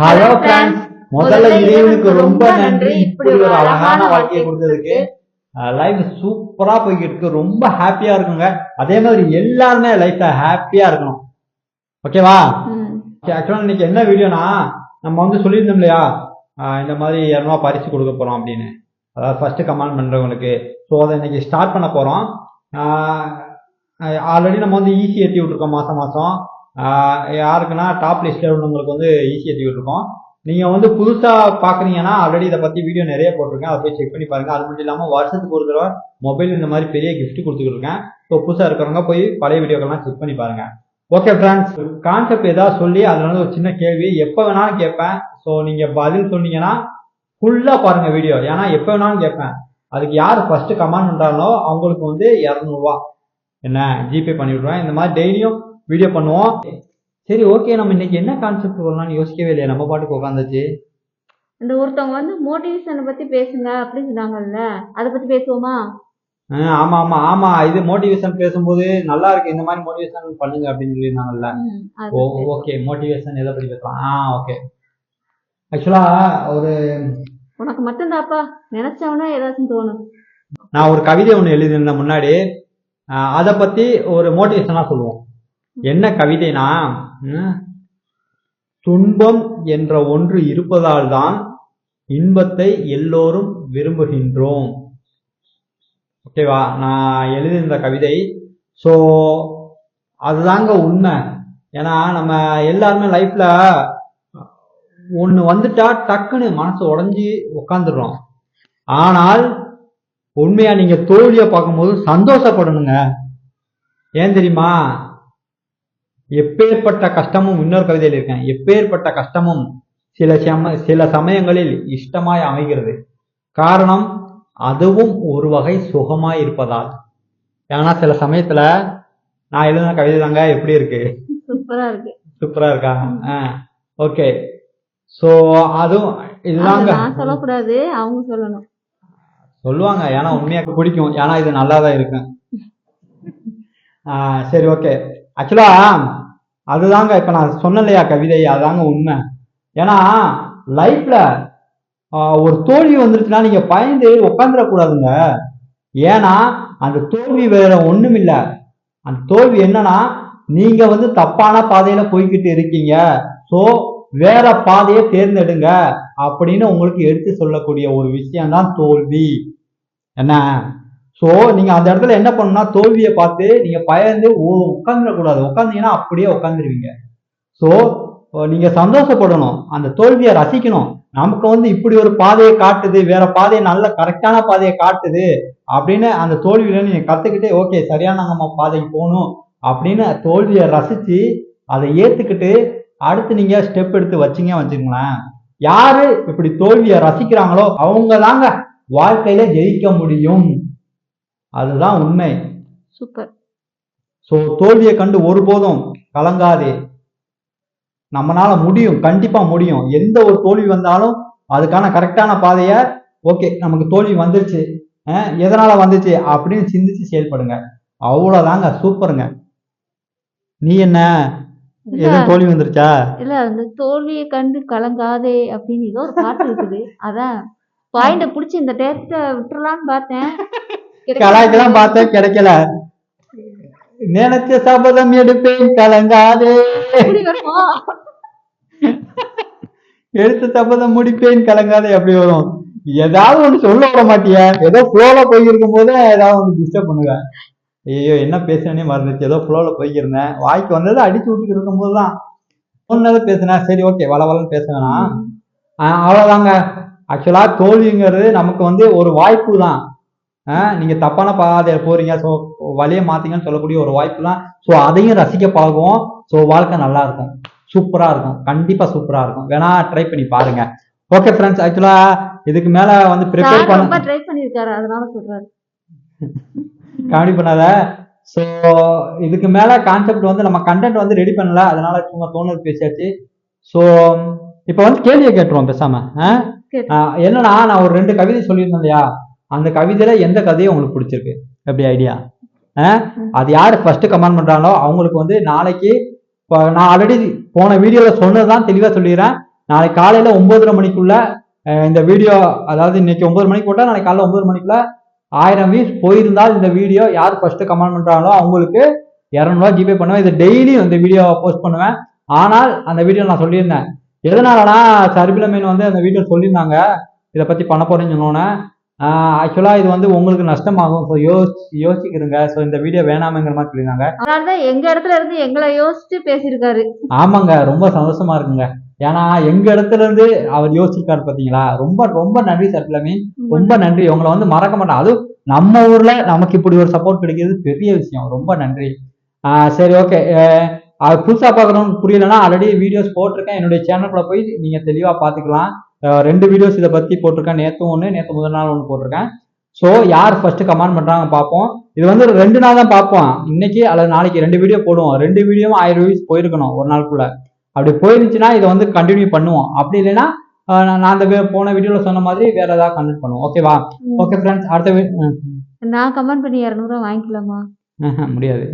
Hello friends முதல்ல இறைவனுக்கு ரொம்ப நன்றி. இப்படி ஒரு அழகான வாழ்க்கையை கொடுத்ததுக்கு லைஃப் சூப்பரா போய்கிட்டு இருக்கு ரொம்ப ஹாப்பியா இருக்குங்க. அதே மாதிரி எல்லாருமே லைஃப்ல ஹாப்பியா இருக்கணும். ஓகேவா. ஆக்சுவலா இன்னைக்கு என்ன வீடியோனா நம்ம வந்து சொல்லியிருந்தோம் இல்லையா? இந்த மாதிரி இரநூறுவா பரிசு கொடுக்க போறோம் அப்படின்னு. அதாவது ஃபர்ஸ்ட் கமெண்ட் பண்றவங்களுக்கு. ஸோ அதை இன்னைக்கு ஸ்டார்ட் பண்ண போறோம். ஆல்ரெடி நம்ம வந்து ஈஸி ஏற்றி விட்டுருக்கோம் மாசம் மாசம். யாருக்குன்னா டாப் லிஸ்ட்ல உள்ளவங்களுக்கு வந்து ஈஸியாக ஏற்றி நீங்கள் நீங்க வந்து புதுசா பாக்குறீங்கன்னா ஆல்ரெடி இதை பத்தி வீடியோ நிறைய போட்டிருக்கேன். அதை போய் செக் பண்ணி பாருங்க. அது மட்டும் இல்லாம வருஷத்துக்கு ஒரு தடவை மொபைல் இந்த மாதிரி பெரிய கிஃப்ட் கொடுத்துட்டு இருக்கேன். ஸோ புதுசா இருக்கிறவங்க போய் பழைய வீடியோக்கெல்லாம் செக் பண்ணி பாருங்க. ஓகே ஃப்ரெண்ட்ஸ் கான்செப்ட் ஏதாவது சொல்லி அதுல வந்து ஒரு சின்ன கேள்வி எப்போ வேணாலும் கேட்பேன். ஸோ நீங்க பதில் சொன்னீங்கன்னா ஃபுல்லா பாருங்க வீடியோ ஏன்னா எப்போ வேணாலும் கேட்பேன். அதுக்கு யார் ஃபர்ஸ்ட் கமெண்ட் பண்றாங்களோ அவங்களுக்கு வந்து இரநூறுவா. என்ன? ஜிபே பண்ணி விட்ருவேன் இந்த மாதிரி டெய்லியும் வீடியோ பண்ணுவோம். சரி ஓகே நம்ம இன்னைக்கு என்ன கான்செப்ட் வரலாம்னு யோசிக்கவே இல்லையா? நம்ம பாட்டுக்கு உட்காந்துச்சு இந்த ஒருத்தவங்க வந்து மோட்டிவேஷனை பத்தி பேசுங்க அப்படின்னு சொன்னாங்கல்ல அதை பத்தி பேசுவோமா? ஆமா ஆமா ஆமா. இது மோட்டிவேஷன் பேசும்போது நல்லா இருக்கு இந்த மாதிரி மோட்டிவேஷன் பண்ணுங்க அப்படின்னு சொல்லியிருந்தாங்கல்ல. ஓகே மோட்டிவேஷன் எதை பத்தி பேசலாம்? ஆ ஓகே ஆக்சுவலா ஒரு உனக்கு மட்டும்தாப்பா நினைச்சவனா ஏதாச்சும் தோணும். நான் ஒரு கவிதை ஒன்று எழுதியிருந்தேன் முன்னாடி. அதை பத்தி ஒரு மோட்டிவேஷனா சொல்லுவோம். என்ன கவிதைனா துன்பம் என்ற ஒன்று இருப்பதால் தான் இன்பத்தை எல்லோரும் விரும்புகின்றோம். ஓகேவா நான் எழுதியிருந்த கவிதை. ஸோ அதுதாங்க உண்மை. ஏன்னா நம்ம எல்லாருமே லைஃப்ல ஒன்று வந்துட்டா டக்குன்னு மனசு உடஞ்சி உக்காந்துடுறோம். ஆனால் உண்மையா நீங்க தோல்வியை பார்க்கும்போது சந்தோஷப்படணுங்க. ஏன் தெரியுமா? எப்பேற்பட்ட கஷ்டமும் இன்னொரு கவிதையில் இருக்கேன். எப்பேற்பட்ட கஷ்டமும் சில சம சில சமயங்களில் இஷ்டமாய் அமைகிறது. காரணம் அதுவும் ஒரு வகை சுகமாய் இருப்பதால். ஏன்னா சில சமயத்துல நான் எழுதின கவிதை தாங்க எப்படி இருக்கு? சூப்பரா இருக்கு. சூப்பரா இருக்கா? ஓகே. சோ அதுவும் அது இதுதாங்க சொல்லக்கூடாது அவங்க சொல்லணும். சொல்லுவாங்க ஏன்னா உண்மையா பிடிக்கும். ஏன்னா இது நல்லா தான் இருக்கும் சரி ஓகே. ஆக்சுவலா அதுதாங்க இப்ப நான் சொன்னேன் இல்லையா கவிதை? அதுதாங்க உண்மை. ஏன்னா லைஃப்ல ஒரு தோல்வி வந்துருச்சுன்னா நீங்க பயந்து உட்காந்துடக்கூடாதுங்க ஏன்னா அந்த தோல்வி வேற ஒண்ணும் இல்ல அந்த தோல்வி என்னன்னா நீங்க வந்து தப்பான பாதையில போய்கிட்டு இருக்கீங்க. சோ வேற பாதையை தேர்ந்தெடுங்க அப்படின்னு உங்களுக்கு எடுத்து சொல்லக்கூடிய ஒரு விஷயம்தான் தோல்வி. என்ன? சோ நீங்க அந்த இடத்துல என்ன பண்ணணும்னா தோல்வியை பார்த்து நீங்க பயந்து உட்காந்துடக்கூடாது உட்காந்தீங்கன்னா அப்படியே உட்காந்துருவீங்க சோ நீங்க சந்தோஷப்படணும். அந்த தோல்வியை ரசிக்கணும். நமக்கு வந்து இப்படி ஒரு பாதையை காட்டுது வேற பாதையை நல்ல கரெக்டான பாதையை காட்டுது அப்படின்னு அந்த தோல்வியில நீங்க கத்துக்கிட்டு ஓகே சரியான நம்ம பாதைக்கு போகணும். அப்படின்னு தோல்வியை ரசிச்சு அதை ஏத்துக்கிட்டு அடுத்து நீங்க ஸ்டெப் எடுத்து வச்சிங்க வச்சுங்களேன் யாரு இப்படி தோல்வியை ரசிக்கிறாங்களோ அவங்க தாங்க வாழ்க்கையில ஜெயிக்க முடியும். அதுதான் உண்மை. சூப்பர் சோ தோல்வியை கண்டு ஒருபோதும் கலங்காதே. நம்மனால முடியும் கண்டிப்பா முடியும். எந்த ஒரு தோல்வி வந்தாலும் அதுக்கான கரெக்டான பாதைய ஓகே நமக்கு தோல்வி வந்துருச்சு எதனால வந்துச்சு அப்படின்னு சிந்திச்சு செயல்படுங்க. அவ்வளவுதாங்க சூப்பருங்க. நீ என்ன? எதுவும் தோல்வி வந்துருச்சா? இல்ல அந்த தோல்வியை கண்டு கலங்காதே அப்படின்னு ஏதோ ஒரு பாட்டு இருக்குது. அதான் பாயிண்ட புடிச்சு இந்த டேரக்ட விட்டுறலாம்னு பார்த்தேன். கலாய்க்கெல்லாம் பார்த்தேன் கிடைக்கல. நினைச்ச சபதம் எடுப்பேன் கலங்காதே. எடுத்த சபதம் முடிப்பேன் கலங்காதே அப்படி வரும். ஏதாவது ஒண்ணு சொல்ல வர மாட்டியா? ஏதோ ஃப்ளோல போயிருக்கும் போதே ஏதாவது ஒன்று டிஸ்டர்ப் பண்ணுவேன் ஐயோ என்ன பேசுனே மறந்துச்சு ஏதோ ஃப்ளோல போயிருந்தேன். வாய்க்கு வந்ததை அடிச்சு விட்டுட்டு இருக்கும் போதுதான். சொன்னதை பேசுனேன் சரி ஓகே வள வளன்னு பேச வேணாம். ஆஹ் அவ்வளவுதாங்க. ஆக்சுவலா தோல்விங்கிறது நமக்கு வந்து ஒரு வாய்ப்பு தான். நீங்க தப்பான பாதையில போறீங்க. ஸோ வழியை மாத்தீங்கன்னு சொல்லக்கூடிய ஒரு வாய்ப்பு தான் ஸோ அதையும் ரசிக்க பழகுவோம். ஸோ வாழ்க்கை நல்லா இருக்கும். சூப்பரா இருக்கும். கண்டிப்பா சூப்பரா இருக்கும். வேணா ட்ரை பண்ணி பாருங்க. ஓகே ஃப்ரெண்ட்ஸ் ஆக்சுவலா இதுக்கு மேல வந்து ப்ரிப்பேர் பண்ண ட்ரை பண்ணிருக்காரு. அதனால சொல்றாரு. காமெடி பண்ணாத. ஸோ இதுக்கு மேல கான்செப்ட் வந்து நம்ம கண்டென்ட் வந்து ரெடி பண்ணல. அதனால சும்மா தோணுது பேசியாச்சு. ஸோ இப்போ வந்து கேள்வியை கேட்டுருவோம் பேசாம. என்னன்னா நான் ஒரு ரெண்டு கவிதை சொல்லியிருந்தேன் இல்லையா? அந்த கவிதையில எந்த கதையும் உங்களுக்கு பிடிச்சிருக்கு? எப்படி ஐடியா அது யார் ஃபர்ஸ்ட் கமெண்ட் பண்றாங்களோ அவங்களுக்கு வந்து நாளைக்கு இப்போ நான் ஆல்ரெடி போன வீடியோல சொன்னதுதான் தெளிவா சொல்லிடுறேன். நாளைக்கு காலையில ஒன்பதரை மணிக்குள்ள இந்த வீடியோ அதாவது இன்னைக்கு ஒன்பது மணிக்கு போட்டா நாளைக்கு காலைல ஒன்பது மணிக்குள்ள ஆயிரம் வியூஸ் போயிருந்தால் இந்த வீடியோ யார் ஃபர்ஸ்ட் கமெண்ட் பண்றாங்களோ அவங்களுக்கு இரநூறுவா ஜிபே பண்ணுவேன். இது டெய்லி இந்த வீடியோவை போஸ்ட் பண்ணுவேன். ஆனால் அந்த வீடியோ நான் சொல்லியிருந்தேன். எதனாலனா சர்பில மீன் வந்து அந்த வீடியோ சொல்லியிருந்தாங்க. இதை பத்தி பண்ண போறேன்னு சொன்னோன்னே. ஆக்சுவலா இது வந்து உங்களுக்கு நஷ்டமாகும். ஸோ யோசி யோசிக்கிறங்க. ஸோ இந்த வீடியோ வேணாமங்கிற மாதிரி சொல்லியிருந்தாங்க அதனாலதான் எங்க இடத்துல இருந்து எங்களை யோசிச்சு பேசியிருக்காரு. ஆமாங்க ரொம்ப சந்தோஷமா இருக்குங்க. ஏன்னா எங்க இடத்துல இருந்து அவர் யோசிச்சிருக்காரு பாத்தீங்களா? ரொம்ப ரொம்ப நன்றி சர்பில மீன் ரொம்ப நன்றி. உங்களை வந்து மறக்க மாட்டேன். அதுவும் நம்ம ஊர்ல நமக்கு இப்படி ஒரு சப்போர்ட் கிடைக்கிறது பெரிய விஷயம். ரொம்ப நன்றி. ஆஹ் சரி ஓகே அது புதுசா பார்க்கறவங்க புரியலன்னா ஆல்ரெடி வீடியோஸ் போட்டிருக்கேன். என்னுடைய சேனலுக்குள்ள போய் நீங்க தெளிவா பாத்துக்கலாம் ஆஹ் ரெண்டு வீடியோஸ் இதை பத்தி போட்டிருக்கேன். நேத்து ஒன்று நேத்து முதல் நாள் ஒன்று போட்டிருக்கேன். ஸோ யார் ஃபர்ஸ்ட் கமெண்ட் பண்றாங்க பார்ப்போம். இது வந்து ரெண்டு நாள் தான் பார்ப்போம். இன்னைக்கு அல்லது நாளைக்கு ரெண்டு வீடியோ போடுவோம். ரெண்டு வீடியோவும் ஆயிரம் வியூஸ் போயிருக்கணும் ஒரு நாளுக்குள்ள. அப்படி போயிருந்துச்சுன்னா இதை வந்து கண்டினியூ பண்ணுவோம். அப்படி இல்லைன்னா நான் அந்த போன வீடியோல சொன்ன மாதிரி வேற ஏதாவது கண்டெக்ட் பண்ணுவோம். ஓகேவா. ஓகே ஃப்ரெண்ட்ஸ் அடுத்த நான் கமெண்ட் பண்ணி இரநூறுவா வாங்கிக்கலாமா? முடியாது.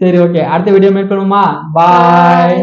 சரி ஓகே அடுத்த வீடியோ மீட் பண்ணுவோமா? பாய்